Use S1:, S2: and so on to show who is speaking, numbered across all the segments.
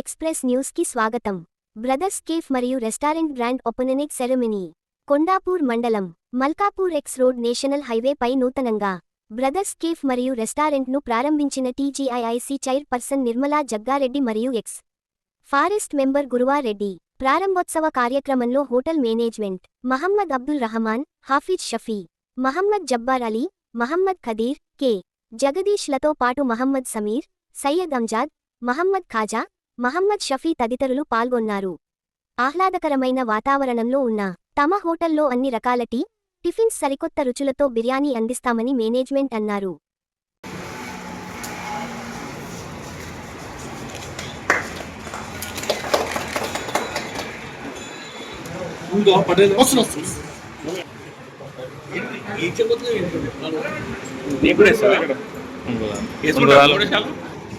S1: Express న్యూస్కి స్వాగతం. Brothers cafe మరియు restaurant grand opening ceremony. Kondapur మండలం Malkapur X road national highway పై నూతనంగా బ్రదర్స్ కేఫ్ మరియు రెస్టారెంట్ను ప్రారంభించిన TGIIC chairperson Nirmala Jaggareddy మరియు ఎక్స్ ఫారెస్ట్ మెంబర్ గురువారెడ్డి ప్రారంభోత్సవ కార్యక్రమంలో hotel management Mohammed Abdul Rahman Hafeez Shafi Mohammed Jabbar Ali Mohammed Khadeer K. జగదీష్లతో పాటు మహమ్మద్ సమీర్ సయ్యద్ అంజాద్ మహమ్మద్ ఖాజా మహమ్మద్ షఫీ తదితరులు పాల్గొన్నారు. ఆహ్లాదకరమైన వాతావరణంలో ఉన్న తమ హోటల్లో అన్ని రకాల టీ టిఫిన్స్ సరికొత్త రుచులతో బిర్యానీ అందిస్తామని మేనేజ్మెంట్ అన్నారు.
S2: ఇంకా పటేల్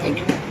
S3: Thank you.